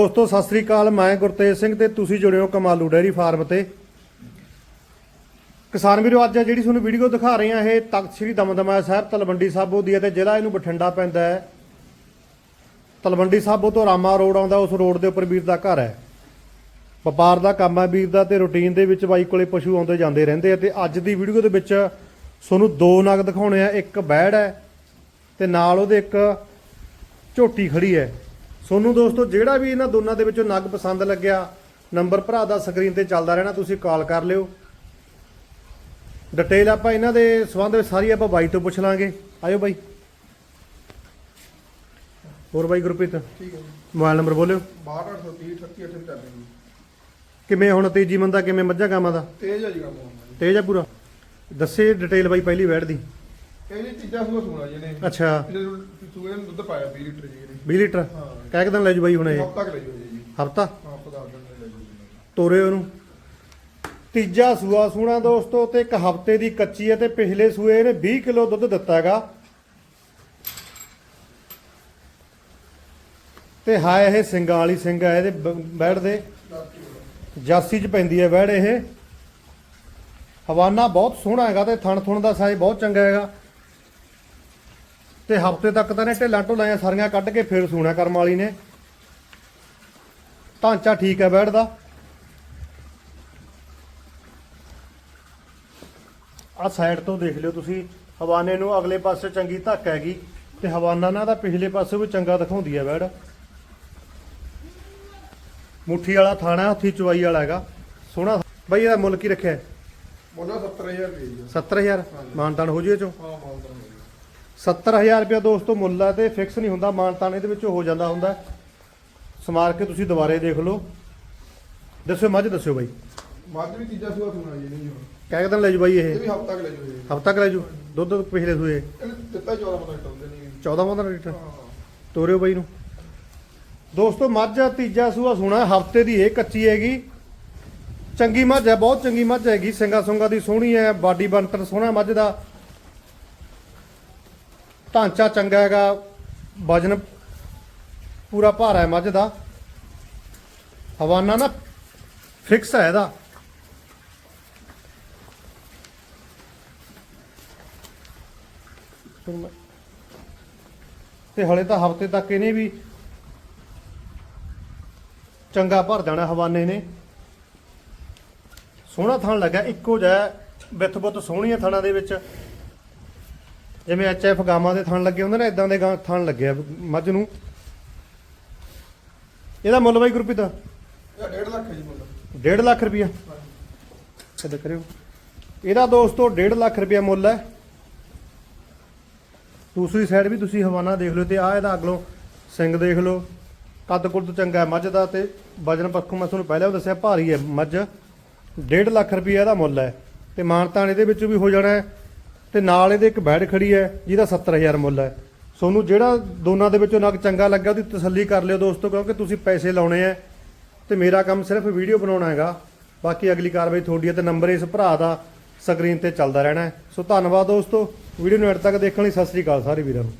ਦੋਸਤੋ ਸਤਿ ਸ੍ਰੀ ਅਕਾਲ, ਮੈਂ ਗੁਰਤੇਜ ਸਿੰਘ ਤੇ ਤੁਸੀਂ ਜੁੜੇ ਹੋ ਕਮਾਲੂ ਡੈਰੀ ਫਾਰਮ ਤੇ। ਕਿਸਾਨ ਵੀਰੋ, ਅੱਜ ਜਿਹੜੀ ਤੁਹਾਨੂੰ ਵੀਡੀਓ ਦਿਖਾ ਰਹੇ ਹਾਂ, ਇਹ ਤਖਤ ਸ੍ਰੀ ਦਮਦਮਾ ਸਾਹਿਬ ਤਲਵੰਡੀ ਸਾਬੋ ਦੀ ਹੈ ਤੇ ਜ਼ਿਲ੍ਹਾ ਇਹਨੂੰ ਬਠਿੰਡਾ ਪੈਂਦਾ ਹੈ। ਤਲਵੰਡੀ ਸਾਬੋ ਤੋਂ ਰਾਮਾ ਰੋਡ ਆਉਂਦਾ, ਉਸ ਰੋਡ ਦੇ ਉੱਪਰ ਵੀਰ ਦਾ ਘਰ ਹੈ। ਵਪਾਰ ਦਾ ਕੰਮ ਹੈ ਵੀਰ ਦਾ ਤੇ ਰੁਟੀਨ ਦੇ ਵਿੱਚ ਬਾਈ ਕੋਲੇ ਪਸ਼ੂ ਆਉਂਦੇ ਜਾਂਦੇ ਰਹਿੰਦੇ ਆ ਤੇ ਅੱਜ ਦੀ ਵੀਡੀਓ ਦੇ ਵਿੱਚ ਤੁਹਾਨੂੰ ਦੋ ਨਗ ਦਿਖਾਉਣੇ ਆ, ਇੱਕ ਬੈੜ ਹੈ ਤੇ ਨਾਲ ਉਹਦੇ ਇੱਕ ਝੋਟੀ ਖੜੀ ਹੈ। ਸੋਨੂੰ ਦੋਸਤੋ ਜਿਹੜਾ ਵੀ ਇਹਨਾਂ ਦੋਨਾਂ ਦੇ ਵਿੱਚੋਂ ਨਗ ਪਸੰਦ ਲੱਗਿਆ ਨੰਬਰ ਭਰਾ ਦਾ ਸਕਰੀਨ ਤੇ ਚੱਲਦਾ ਰਹਿਣਾ ਤੁਸੀਂ ਕਾਲ ਕਰ ਲਿਓ। ਡਿਟੇਲ ਆਪਾਂ ਇਹਨਾਂ ਦੇ ਸਬੰਧ ਵਿੱਚ ਸਾਰੀ ਆਪਾਂ ਬਾਈ ਤੋਂ ਪੁੱਛ ਲਾਂਗੇ। ਆਇਓ ਬਾਈ। ਹੋਰ ਬਾਈ ਗੁਰਪ੍ਰੀਤ? ਠੀਕ ਹੈ ਮੋਬਾਈਲ ਨੰਬਰ ਬੋਲਿਓ। 6230 38 ਕਰ ਦੇਣੀ ਕਿਵੇਂ ਹੁਣ ਤੀਜੀ ਮੰਦਾ ਕਿਵੇਂ ਮੱਝਾਂ ਗਾਵਾਂ ਦਾ? ਤੇਜ਼ ਹੈ ਜੀ ਕੰਮ ਤੇਜ ਆ ਪੂਰਾ। ਦੱਸੇ ਡਿਟੇਲ ਬਾਈ ਪਹਿਲੀ ਵੈੜ ਦੀ। ਇਹ ਜੀ ਤੀਜਾ ਸੂਆ ਸੁਣਾ ਜੀ ਨੇ ਅੱਛਾ। ਸੂਏ ਨੂੰ ਦੁੱਧ ਪਾਇਆ 20 ਲੀਟਰ ਜੀ 20 ਲੀਟਰ? ਹਾਂ। ਕਹਿ ਕੇ ਦਿਨ ਲੈ ਜੂ ਬਾਈ ਹੁਣ। ਇਹ ਹਫਤਾ ਲੈ ਜਾਓ ਜੀ। ਹਫਤਾ? ਹਾਂ ਪਤਾ ਦਿਨ ਲੈ ਜੀ ਤੋਰੇ ਉਹਨੂੰ। ਤੀਜਾ ਸੂਆ ਸੂਣਾ ਦੋਸਤੋ ਤੇ ਇੱਕ ਹਫ਼ਤੇ ਦੀ ਕੱਚੀ ਹੈ ਤੇ ਪਿਛਲੇ ਸੂਏ ਇਹਨੇ 20 ਕਿਲੋ ਦੁੱਧ ਦਿੱਤਾ ਹੈਗਾ। ਤੇ ਹਾਏ ਇਹ ਸਿੰਗਾਂ ਵਾਲੀ ਸਿੰਘ ਹੈ ਇਹਦੇ ਬੈੜ ਦੇ। ਜਾਸੀ ਚ ਪੈਂਦੀ ਹੈ ਬੈੜ ਇਹ। ਹਵਾਨਾ ਬਹੁਤ ਸੋਹਣਾ ਹੈਗਾ ਤੇ ਥਣ ਥੁਣ ਦਾ ਸਾਈਜ਼ ਬਹੁਤ ਚੰਗਾ ਹੈਗਾ। ਤੇ ਹਫ਼ਤੇ ਤੱਕ ਤਾਂ ਨੇ ਢਿੱਲਾਂ ਢੋਲਾਂ ਸਾਰੀਆਂ ਕੱਢ ਕੇ ਫੇਰ ਸੂਣਾ ਕਰਮ ਵਾਲੀ ਨੇ। ਢਾਂਚਾ ਠੀਕ ਹੈ ਬੈੜ ਦਾ। ਆ ਸਾਈਡ ਤੋਂ ਦੇਖ ਲਿਓ ਤੁਸੀਂ ਹਵਾਨੇ ਨੂੰ ਅਗਲੇ ਪਾਸੇ ਚੰਗੀ ਧੱਕ ਹੈਗੀ ਤੇ ਹਵਾਨਾ ਨਾ ਦਾ ਪਿਛਲੇ ਪਾਸੇ ਵੀ ਚੰਗਾ ਦਿਖਾਉਂਦੀ ਹੈ ਬੈੜ ਮੁੱਠੀ ਵਾਲਾ ਥਾਣਾ ਹੱਥੀ ਚੁਵਾਈ ਵਾਲਾ ਹੈਗਾ। ਸੋਹਣਾ ਬਈ ਇਹਦਾ ਮੁੱਲ ਕੀ ਰੱਖਿਆ? ਬੋਲਾ 70000 ਰੁਪਏ ਜੀ 70000 ਮਾਨਤਾਨ ਹੋ ਜੂਏ ਚੋਂ? ਹਾਂ ਹੋ 70000 ਰੁਪਏ ਦੋਸਤੋ ਮੁੱਲ ਹੈ ਤੇ ਫਿਕਸ ਨਹੀਂ ਹੁੰਦਾ ਮਾਨਤਾਨ ਇਹਦੇ ਵਿੱਚ ਹੋ ਜਾਂਦਾ ਹੁੰਦਾ। ਸਮਾਰ ਕੇ ਤੁਸੀਂ ਦੁਬਾਰੇ ਦੇਖ ਲਓ। ਦੱਸਿਓ ਮੱਝ ਦੱਸਿਓ ਬਾਈ। ਮੱਝ ਵੀ ਤੀਜਾ ਸੂਆ ਸੁਣਾ ਜੀ ਨਹੀਂ ਹੁਣ। ਕਹਿ ਦਿਨ ਲੈ ਜੂ ਬਾਈ ਇਹ? ਇਹ ਵੀ ਹਫਤਾ ਤੱਕ ਲੈ ਜੀ ਹਫਤਾ ਕੁ ਲੈ ਜੂ? ਦੁੱਧ ਪਿਛਲੇ ਸੂਏ। ਇਹਨੇ ਦਿੱਤਾ 14 ਮਤਲਬ ਨਹੀਂ 14 15 ਲੀਟਰ? ਤੋਰਿਓ ਬਾਈ ਨੂੰ। ਦੋਸਤੋ ਮੱਝ ਆ ਤੀਜਾ ਸੂਆ ਸੋਣਾ ਹਫ਼ਤੇ ਦੀ ਇਹ ਕੱਚੀ ਹੈਗੀ। ਚੰਗੀ ਮੱਝ ਹੈ ਬਹੁਤ ਚੰਗੀ ਮੱਝ ਹੈਗੀ। ਸਿੰਗਾ ਸੁੰਗਾ ਦੀ ਸੋਹਣੀ ਹੈ ਬਾਡੀ ਬੰਤਰ ਸੋਹਣਾ ਮੱਝ ਦਾ। ਢਾਂਚਾ ਚੰਗਾ ਹੈਗਾ, ਵਜਨ ਪੂਰਾ ਭਾਰਾ ਹੈ ਮੱਝ ਦਾ। ਹਵਾਨਾ ਨਾ ਫਿਕਸ ਹੈ ਇਹਦਾ। ਤੇ ਹਲੇ ਤਾਂ ਹਫ਼ਤੇ ਤੱਕ ਇਹਨੇ ਵੀ ਚੰਗਾ ਭਰ ਜਾਣਾ ਹਵਾਨੇ ਨੇ। ਸੋਹਣਾ ਥਣ ਲੱਗਾ ਇੱਕੋ ਜਿਹਾ ਬਿੱਥ ਬੁੱਤ ਸੋਹਣੀਆਂ ਥਣਾਂ ਦੇ ਵਿੱਚ। ਜਿਵੇਂ ਐਚਐਫ ਗਾਵਾਂ ਦੇ ਥਣ ਲੱਗੇ ਹੁੰਦੇ ਨੇ ਇਦਾਂ ਦੇ ਗਾਂ ਥਣ ਲੱਗਿਆ ਮੱਝ ਨੂੰ। ਇਹਦਾ ਮੁੱਲ ਬਾਈ ਗੁਰਪ੍ਰੀਤ? ਇਹ 1.5 ਲੱਖ ਹੈ ਜੀ ਮੁੱਲ। 1.5 ਲੱਖ ਰੁਪਇਆ। ਕਦ ਕਰਿਓ। ਇਹਦਾ ਦੋਸਤੋ 1.5 ਲੱਖ ਰੁਪਇਆ ਮੁੱਲ ਹੈ। ਦੂਸਰੀ ਸਾਈਡ ਵੀ ਤੁਸੀਂ ਹਵਾਨਾ ਦੇਖ ਲਓ ਤੇ ਆ ਇਹਦਾ ਅਗਲੋਂ ਸਿੰਘ ਦੇਖ ਲਓ। ਕੱਦ ਕੁੱਦ ਚੰਗਾ ਮੱਝ ਦਾ ਤੇ ਵਜਨ ਪੱਖੋਂ ਮੈਂ ਤੁਹਾਨੂੰ ਪਹਿਲਾਂ ਵੀ ਦੱਸਿਆ ਭਾਰੀ ਹੈ ਮੱਝ। 1.5 ਲੱਖ ਰੁਪਇਆ ਇਹਦਾ ਮੁੱਲ ਹੈ ਤੇ ਮਾਨਤਾਨ ਇਹਦੇ ਵਿੱਚ ਵੀ ਹੋ ਜਾਣਾ ਹੈ। ਤੇ ਨਾਲ ਇਹਦੇ ਇੱਕ ਬੈਡ ਖੜੀ ਹੈ, ਜਿਹਦਾ 70000 ਮੁੱਲ ਹੈ। ਤੁਹਾਨੂੰ ਜਿਹੜਾ ਦੋਨਾਂ ਦੇ ਵਿੱਚੋਂ ਨਗ ਚੰਗਾ ਲੱਗਾ, ਉਹਦੀ ਤਸੱਲੀ ਕਰ ਲਿਓ ਦੋਸਤੋ, ਕਿਉਂਕਿ ਤੁਸੀਂ ਪੈਸੇ ਲਾਉਣੇ ਆ ਤੇ ਮੇਰਾ ਕੰਮ ਸਿਰਫ ਵੀਡੀਓ ਬਣਾਉਣਾ ਹੈਗਾ। ਬਾਕੀ ਅਗਲੀ ਕਾਰਵਾਈ ਤੁਹਾਡੀ ਹੈ ਤੇ ਨੰਬਰ ਇਸ ਭਰਾ ਦਾ ਸਕਰੀਨ ਤੇ ਚੱਲਦਾ ਰਹਿਣਾ ਹੈ। ਸੋ ਧੰਨਵਾਦ ਦੋਸਤੋ, ਵੀਡੀਓ ਨੂੰ ਐਡ ਤੱਕ ਦੇਖਣ ਲਈ ਸਤਿ ਸ੍ਰੀ ਅਕਾਲ ਸਾਰੇ ਵੀਰਾਂ ਨੂੰ।